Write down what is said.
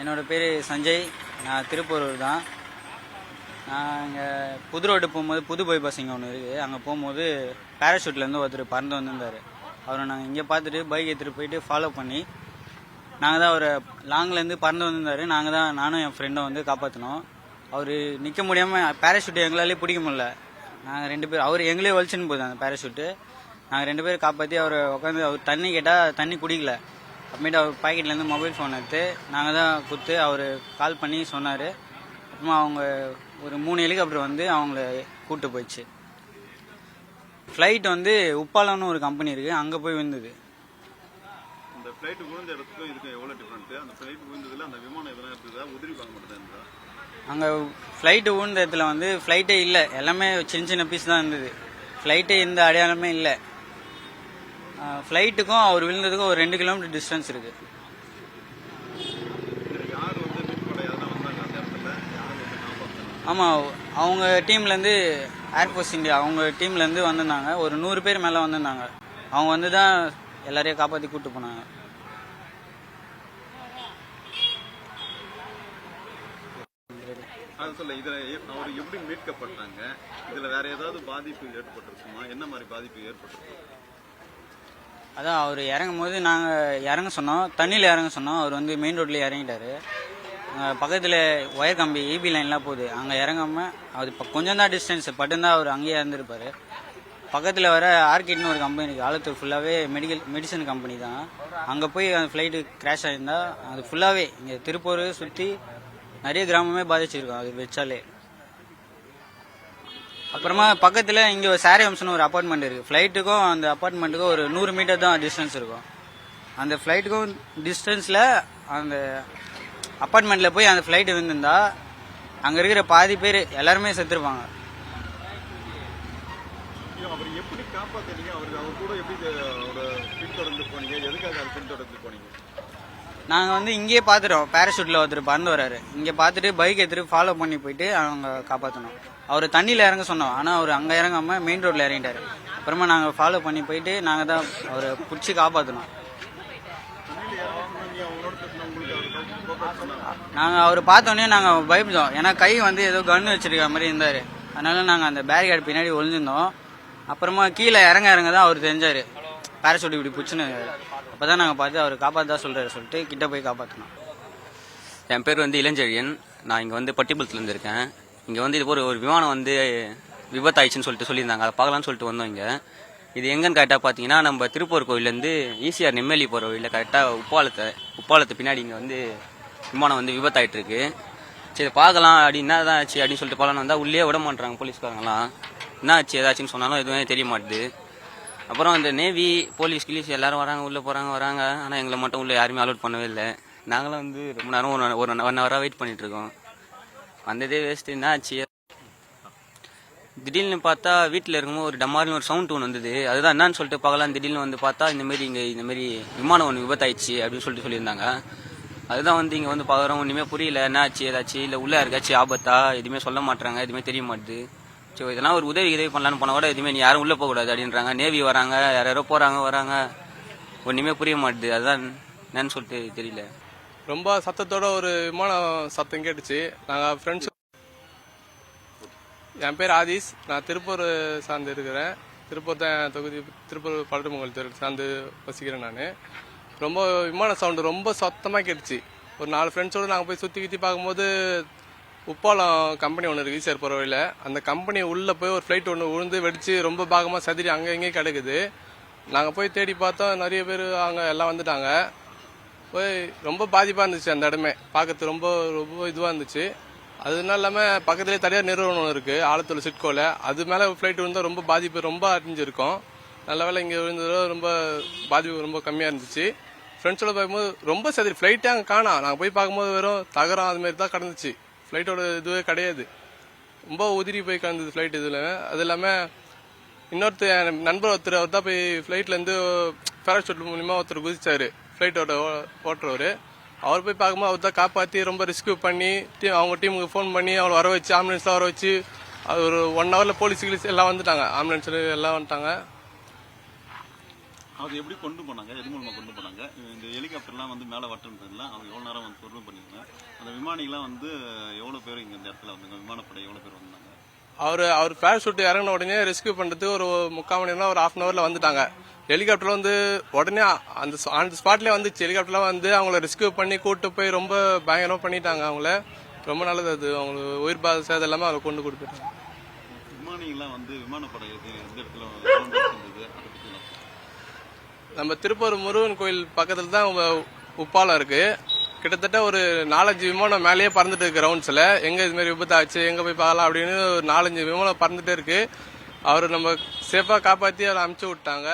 என்னோடய பேர் சஞ்சய். நான் திருப்பூரூர் தான். நான் இங்கே புது ரோடு போகும்போது புது பைபாஸ் இங்கே ஒன்று இருக்குது அங்கே போகும்போது பேராஷூட்லேருந்து ஒருத்தர் பறந்து வந்திருந்தார். அவரை நாங்கள் இங்கே பார்த்துட்டு பைக் எடுத்துகிட்டு போயிட்டு ஃபாலோ பண்ணி நாங்கள் தான் அவரை லாங்லேருந்து பறந்து வந்திருந்தார். நாங்கள் தான் நானும் என் ஃப்ரெண்டும் வந்து காப்பாற்றினோம் அவர் நிற்க முடியாமல் பேராஷூட் எங்களாலே பிடிக்க முடியல. நாங்கள் ரெண்டு பேர் அவர் எங்களே ஒழிச்சுன்னு போகுது அந்த பேராஷூட்டு நாங்கள் ரெண்டு பேரும் காப்பாற்றி அவரை உட்காந்து அவர் தண்ணி கேட்டால் தண்ணி குடிக்கல. அப்புறமேட்டு அவர் பாக்கெட்லேருந்து மொபைல் ஃபோன் எடுத்து நாங்கள் தான் கொடுத்து அவர் கால் பண்ணி சொன்னார். அப்புறமா அவங்க ஒரு மூணு ஹெலிகாப்டர் வந்து அவங்கள கூட்டு போயிடுச்சு. ஃப்ளைட் வந்து உப்பாலம்னு ஒரு கம்பெனி இருக்குது அங்கே போய் விழுந்தது. இந்த ஃப்ளைட் விழுந்த இடத்துக்கும் இதுக்கும் எவ்வளோ டிஃப்ரெண்ட் அந்த ஃப்ளைட் விழுந்ததுல அந்த விமானம் எதனா இருக்குதா உதிரி பார்க்க மாட்டேதா அங்கே ஃப்ளைட்டு விழுந்த இடத்துல வந்து ஃப்ளைட்டே இல்லை. எல்லாமே சின்ன சின்ன பீஸ் தான் இருந்தது. ஃப்ளைட்டே எந்த அடையாளமே இல்லை. ஃப்ளைட்டுக்கும் அவர் விழுந்ததுக்கும் ஒரு ரெண்டு கிலோமீட்டர் டிஸ்டன்ஸ் இருக்குது ஆமாம் அவங்க டீம்லேருந்து ஏர்ஃபோர்ஸ் இந்தியா அவங்க டீம்லேருந்து வந்திருந்தாங்க. ஒரு நூறு பேர் மேலே வந்திருந்தாங்க. அவங்க வந்து தான் எல்லாரையும் காப்பாற்றி கூப்பிட்டு போனாங்க. சொல்ல இதுல அவர் எப்படி மீட்கப்பட்டாங்க? இதுல வேற ஏதாவது பாதிப்பு ஏற்பட்டிருக்குமா? என்ன மாதிரி பாதிப்பு ஏற்பட்டிருக்கு? அதான் அவர் இறங்கும் போது நாங்கள் இறங்க சொன்னோம். தண்ணியில் இறங்க சொன்னோம். அவர் வந்து மெயின் ரோட்லேயே இறங்கிட்டாரு. பக்கத்தில் ஒயர் கம்பி ஈபி லைன்லாம் போகுது. அங்கே இறங்காம அது இப்போ கொஞ்சம் தான் டிஸ்டன்ஸ் பட்டுந்தான் அவர் அங்கேயே இறந்துருப்பார் பக்கத்தில் வர ஆர்கிட்னு ஒரு கம்பெனி இருக்குது ஆலத்தூர் ஃபுல்லாகவே மெடிக்கல் மெடிசன் கம்பெனி தான். அங்கே போய் அந்த ஃப்ளைட்டு கிராஷ் ஆகியிருந்தால் அது ஃபுல்லாகவே இங்கே திருப்பூர் சுற்றி நிறைய கிராமமே பாதிச்சிருக்கோம். அது வச்சாலே. அப்புறமா பக்கத்தில் இங்கே ஒரு சாரி வம்சன் ஒரு அப்பார்ட்மெண்ட் இருக்குது ஃப்ளைட்டுக்கும் அந்த அப்பார்ட்மெண்ட்டுக்கும் ஒரு நூறு மீட்டர் தான் டிஸ்டன்ஸ் இருக்கும். அந்த ஃப்ளைட்டுக்கும் டிஸ்டன்ஸில் அந்த அப்பார்ட்மெண்ட்டில் போய் அந்த ஃப்ளைட்டு விழுந்திருந்தா அங்கே இருக்கிற பாதி பேர் எல்லாருமே செத்துருப்பாங்க. அவர் எப்படி காப்பாத்துறீங்க அவர் அவர் கூட எப்படி பின்தொடர்ந்து போனீங்க? எதுக்காக பின்தொடர்ந்து போனீங்க? நாங்கள் வந்து இங்கேயே பார்த்துட்டோம். பேராஷூட்டில் ஒருத்தர் பறந்து வராரு இங்கே பார்த்துட்டு பைக் எடுத்துட்டு ஃபாலோ பண்ணி போயிட்டு அவங்க காப்பாற்றணும் அவர் தண்ணியில் இறங்க சொன்னோம். ஆனால் அவர் அங்கே இறங்காமல் மெயின் ரோட்டில் இறங்கிட்டாரு. அப்புறமா நாங்கள் ஃபாலோ பண்ணி போயிட்டு நாங்கள் தான் அவரை பிடிச்சி காப்பாற்றணும் நீங்க அவர் நாங்கள் அவர் பார்த்தோன்னே நாங்கள் பயப்பட்டோம். ஏன்னா கை வந்து ஏதோ கன்று வச்சிருக்க மாதிரி இருந்தார். அதனால நாங்கள் அந்த பேரிகேட் பின்னாடி ஒளிஞ்சிருந்தோம். அப்புறமா கீழே இறங்க இறங்க தான் அவர் தெரிஞ்சார். பேராசூட் இப்படி பிடிச்சுன்னு அப்போ தான் நாங்கள் பார்த்து அவர் காப்பாற்றா சொல்கிறாரு சொல்லிட்டு கிட்ட போய் காப்பாற்றினோம் என் பேர் வந்து இளஞ்செழியன். நான் இங்கே வந்து பட்டிபுரத்துலேருந்து இருக்கேன். இங்கே வந்து இது ஒரு ஒரு விமானம் வந்து விபத்தாயிடுச்சுன்னு சொல்லிட்டு சொல்லியிருந்தாங்க. அதை பார்க்கலாம்னு சொல்லிட்டு வந்தோம் இங்கே. இது எங்கன்னு கரெக்டாக பார்த்தீங்கன்னா நம்ம திருப்பூர் கோயிலேருந்து ஈசிஆர் நெம்மேலி போகிற வழியில் கரெக்டாக உப்பாலத்தை உப்பாலத்து பின்னாடி இங்கே வந்து விமானம் வந்து விபத்தாயிட்டுருக்கு. சரி பார்க்கலாம். அப்படின்னா தான் ஆச்சு அப்படின்னு சொல்லிட்டு பார்க்கலாம் வந்தால் உள்ளே விட மாட்டாங்க போலீஸ்காரங்களாம் என்ன ஆச்சு ஏதாச்சுன்னு சொன்னாலும் எதுவுமே தெரிய மாட்டுது. அப்புறம் அந்த நேவி போலீஸ் கிலீஸ் எல்லாரும் வராங்க உள்ளே போகிறாங்க வராங்க. ஆனால் எங்களை மட்டும் உள்ளே யாருமே அலோட் பண்ணவே இல்லை. நாங்களும் வந்து ரொம்ப நேரம் ஒரு ஒரு ஒன் ஹவராக வெயிட் பண்ணிட்டு இருக்கோம். வந்ததே வேஸ்ட்டு என்ன ஆச்சு? திடீர்னு பார்த்தா வீட்டில் இருக்கும்போது ஒரு டமாரின்னு ஒரு சவுண்ட் ஒன்று வந்தது. அதுதான் என்னன்னு சொல்லிட்டு பார்க்கலாம் திடீர்னு வந்து பார்த்தா இந்தமாரி இங்கே இந்தமாரி விமானம் ஒன்று விபத்தாயிடுச்சு அப்படின்னு சொல்லிட்டு சொல்லியிருந்தாங்க. அதுதான் வந்து இங்கே வந்து பார்க்குறோம். ஒன்றுமே புரியல. என்ன ஆச்சு? ஏதாச்சும் இல்லை உள்ளே இருக்காச்சு ஆபத்தா? எதுவுமே சொல்ல மாட்டாங்க எதுவுமே தெரிய மாட்டுது. ஸோ இதெல்லாம் ஒரு உதவி உதவி பண்ணலான்னு போனால் கூட எதுவுமே நீ யாரும் உள்ளே போகக்கூடாது அப்படின்றாங்க. நேவி வராங்க யார் யாரோ போகிறாங்க வராங்க. ஒன்றுமே புரிய மாட்டுது. அதுதான் என்னன்னு சொல்லிட்டு தெரியல. ரொம்ப சத்தத்தோட ஒரு விமானம் சத்தம் கேட்டுச்சு. நாங்கள் ஃப்ரெண்ட்ஸ் என் பேர் ஆதிஷ். நான் திருப்பூர் சார்ந்து இருக்கிறேன். திருப்பூர் தான் என் தொகுதி திருப்பூர் பல்லடமங்கல் தெரு சார்ந்து வசிக்கிறேன் நான். ரொம்ப விமான சவுண்டு ரொம்ப சத்தமாக கேட்டுச்சு. ஒரு நாலு ஃப்ரெண்ட்ஸோடு நாங்கள் போய் சுற்றி கித்தி பார்க்கும்போது உப்பாலம் கம்பெனி ஒன்று இருக்குது ஈசிஆர் போகிற வழியில் அந்த கம்பெனி உள்ளே போய் ஒரு ஃப்ளைட் ஒன்று விழுந்து வெடித்து ரொம்ப பாகமாக சதிரி அங்கே இங்கேயும் கிடக்குது. நாங்கள் போய் தேடி பார்த்தோம் நிறைய பேர் அங்கே எல்லாம் வந்துட்டாங்க. போய் ரொம்ப பாதிப்பாக இருந்துச்சு அந்த இடமே. பார்க்கறது ரொம்ப ரொம்ப இதுவாக இருந்துச்சு. அதனால இல்லாமல் பக்கத்துலேயே தனியார் நிறுவனம் ஒன்று இருக்குது ஆலத்தூர் சிட்கோவில் அது மேலே ஃப்ளைட் விழுந்தால் ரொம்ப பாதிப்பு ரொம்ப அறிஞ்சிருக்கும் நல்ல வேலை இங்கே விழுந்ததோ ரொம்ப பாதிப்பு ரொம்ப கம்மியாக இருந்துச்சு. ஃப்ரெண்ட்ஸோட பார்க்கும்போது ரொம்ப சதிரி ஃப்ளைட்டே அங்கே காணோம். நாங்கள் போய் பார்க்கும்போது வெறும் தகரம் அதுமாரி தான் கடந்துச்சு. ஃப்ளைட்டோட இதுவே கிடையாது. ரொம்ப உதிரி போய் கலந்தது ஃப்ளைட் இதில். அது இல்லாமல் இன்னொருத்தர் என் நண்பர் ஒருத்தர் அவர் தான் போய் ஃப்ளைட்லேருந்து பேராஷூட் மூலியமாக ஒருத்தர் குதிச்சார். ஃப்ளைட்டோட ஓட்டுறவர். அவர் போய் பார்க்கும்போது அவர் தான் காப்பாற்றி ரொம்ப ரிஸ்க் பண்ணி டீம் அவங்க டீமுக்கு ஃபோன் பண்ணி அவளை வர வச்சு ஆம்புலன்ஸ்லாம் வர வச்சு அது ஒரு ஒன் ஹவரில் போலீஸ் கிலீஸ் எல்லாம் வந்துட்டாங்க. ஆம்புலன்ஸில் எல்லாம் வந்துட்டாங்க. அது எப்படி கொண்டு போனாங்க? எது மூலமா கொண்டு போனாங்க? இந்த ஹெலிகாப்டர்லாம் வந்து மேலே வட்டுன்றதுல அவங்க எவ்வளோ நேரம் வந்து பொருள் பண்ணிருந்தாங்க? அந்த விமானிகள்லாம் வந்து எவ்வளோ பேர் இங்கே இந்த இடத்துல வந்தாங்க? விமானப்படை எவ்வளோ பேர் வந்தாங்க? அவர் அவர் பேராஷூட் இறங்கின உடனே ரெஸ்க்யூ பண்ணுறதுக்கு ஒரு முக்கால் மணி நேரம் ஒரு ஹாஃப் அன் ஹவரில் வந்துட்டாங்க. ஹெலிகாப்டர் வந்து உடனே அந்த அந்த ஸ்பாட்லேயே வந்துச்சு. ஹெலிகாப்டர்லாம் வந்து அவங்கள ரெஸ்க்யூ பண்ணி கூட்டு போய் ரொம்ப பயங்கரமாக பண்ணிட்டாங்க அவங்கள. ரொம்ப நல்லது அது. அவங்களுக்கு உயிர் பாத சேதம் எல்லாமே அவங்க கொண்டு கொடுத்துட்டாங்க. விமானிகள்லாம் வந்து விமானப்படை எந்த இடத்துல ground இருந்தது அதை பற்றி நான் நம்ம திருப்பூர் முருகன் கோயில் பக்கத்தில் தான் உப்பாலம் இருக்கு. கிட்டத்தட்ட ஒரு நாலஞ்சு விமானம் மேலேயே பறந்துட்டு இருக்கு ரவுண்ட்ஸில் எங்கே இதுமாரி விபத்தாச்சு விபத்து ஆச்சு எங்கே போய் பார்க்கலாம் அப்படின்னு ஒரு நாலஞ்சு விமானம் பறந்துட்டே இருக்கு. அவர் நம்ம சேஃபாக காப்பாற்றி அதை அமுச்சு விட்டாங்க.